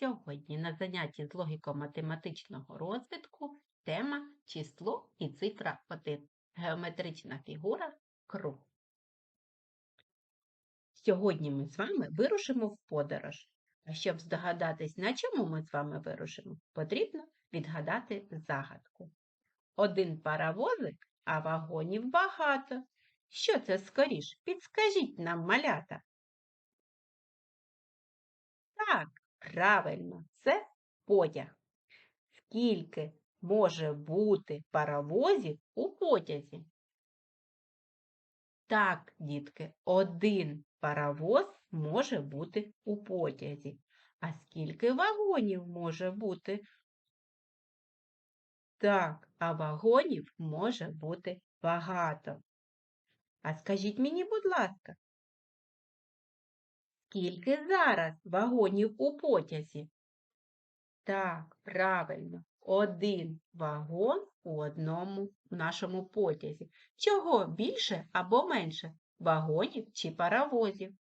Сьогодні на занятті з логіко-математичного розвитку тема число і цифра 1. Геометрична фігура круг. Сьогодні ми з вами вирушимо в подорож. А щоб здогадатись, на чому ми з вами вирушимо, потрібно відгадати загадку. Один паровозик, а вагонів багато. Що це скоріш? Підскажіть нам, малята. Так, правильно, це потяг. Скільки може бути паровозів у потязі? Так, дітки, один паровоз може бути у потязі. А скільки вагонів може бути? Так, а вагонів може бути багато. А скажіть мені, будь ласка, Скільки зараз вагонів у потязі? Так, правильно, один вагон у одному в нашому потязі. Чого більше або менше? Вагонів чи паровозів?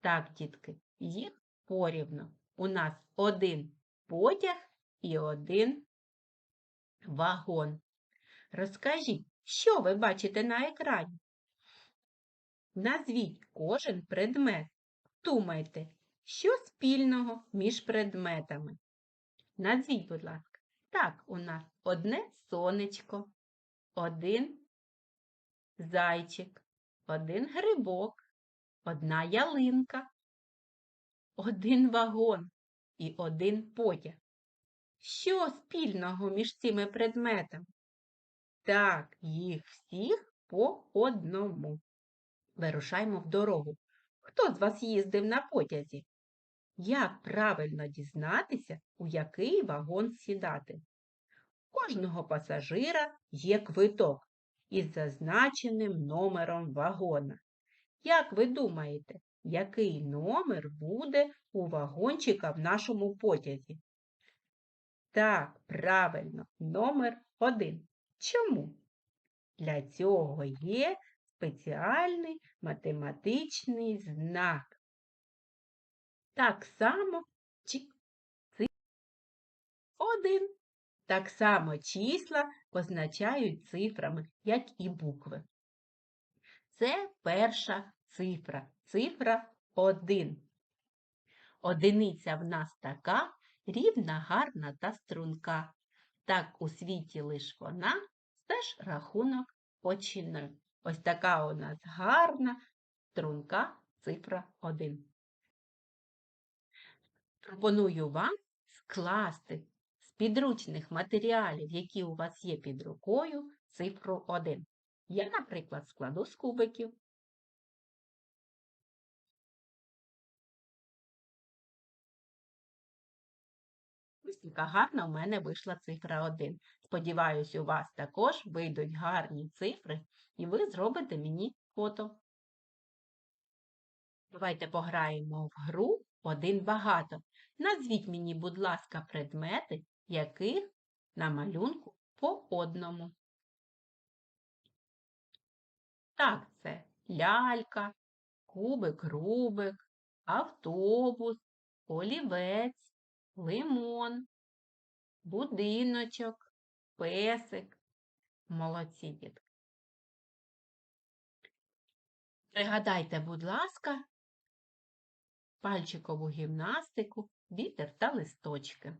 Так, дітки, їх порівно. У нас один потяг і один вагон. Розкажіть, що ви бачите на екрані? Назвіть кожен предмет. Думайте, що спільного між предметами? Назвіть, будь ласка. Так, у нас одне сонечко, один зайчик, один грибок, одна ялинка, один вагон і один потяг. Що спільного між цими предметами? Так, їх всіх по одному. Вирушаємо в дорогу. Хто з вас їздив на потязі? Як правильно дізнатися, у який вагон сідати? У кожного пасажира є квиток із зазначеним номером вагона. Як ви думаєте, який номер буде у вагончика в нашому потязі? Так, правильно, номер один. Чому? Для цього є спеціальний математичний знак. Так само один. Так само числа позначають цифрами, як і букви. Це перша цифра, цифра 1. Одиниця в нас така рівна, гарна та струнка. Так у світі лиш вона, теж рахунок починає. Ось така у нас гарна струнка цифра 1. Пропоную вам скласти з підручних матеріалів, які у вас є під рукою, цифру 1. Я, наприклад, складу з кубиків. Ось яка гарна в мене вийшла цифра 1. Сподіваюсь, у вас також вийдуть гарні цифри, і ви зробите мені фото. Давайте пограємо в гру один багато. Назвіть мені, будь ласка, предмети, яких на малюнку по одному. Так, це лялька, кубик-рубик, автобус, олівець, лимон, будиночок, песик. Молодці дітки. Пригадайте, будь ласка, пальчикову гімнастику, вітер та листочки.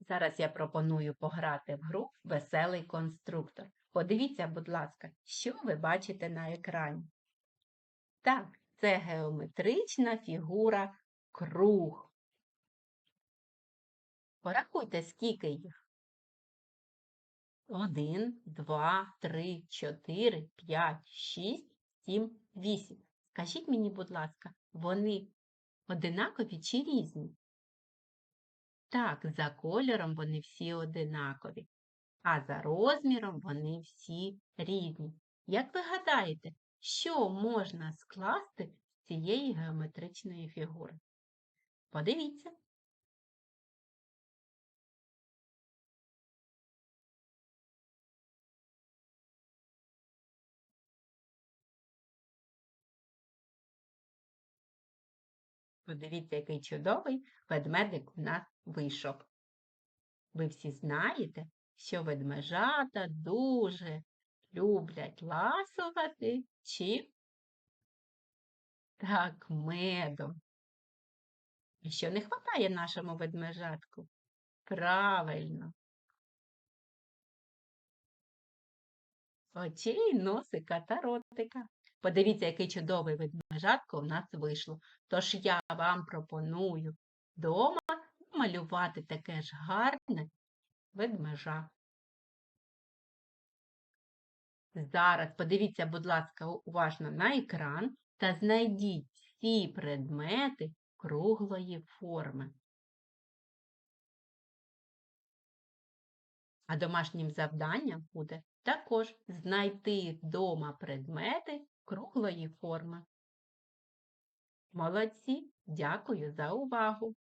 Зараз я пропоную пограти в гру Веселий конструктор. Подивіться, будь ласка, що ви бачите на екрані. Так, це геометрична фігура круг. Порахуйте, скільки їх. Один, два, три, чотири, п'ять, шість, сім, вісім. Скажіть мені, будь ласка, вони одинакові чи різні? Так, за кольором вони всі одинакові, а за розміром вони всі різні. Як ви гадаєте, що можна скласти з цієї геометричної фігури? Подивіться. Подивіться, який чудовий ведмедик у нас вийшов. Ви всі знаєте, що ведмежата дуже люблять ласувати чи так медом. І що не хватає нашому ведмежатку? Правильно. Очей, носика та ротика. Подивіться, який чудовий ведмежатко у нас вийшло. Тож я вам пропоную вдома малювати таке ж гарне ведмежа. Зараз подивіться, будь ласка, уважно на екран та знайдіть всі предмети круглої форми. А домашнім завданням буде також знайти вдома предмети круглої форми. Молодці! Дякую за увагу!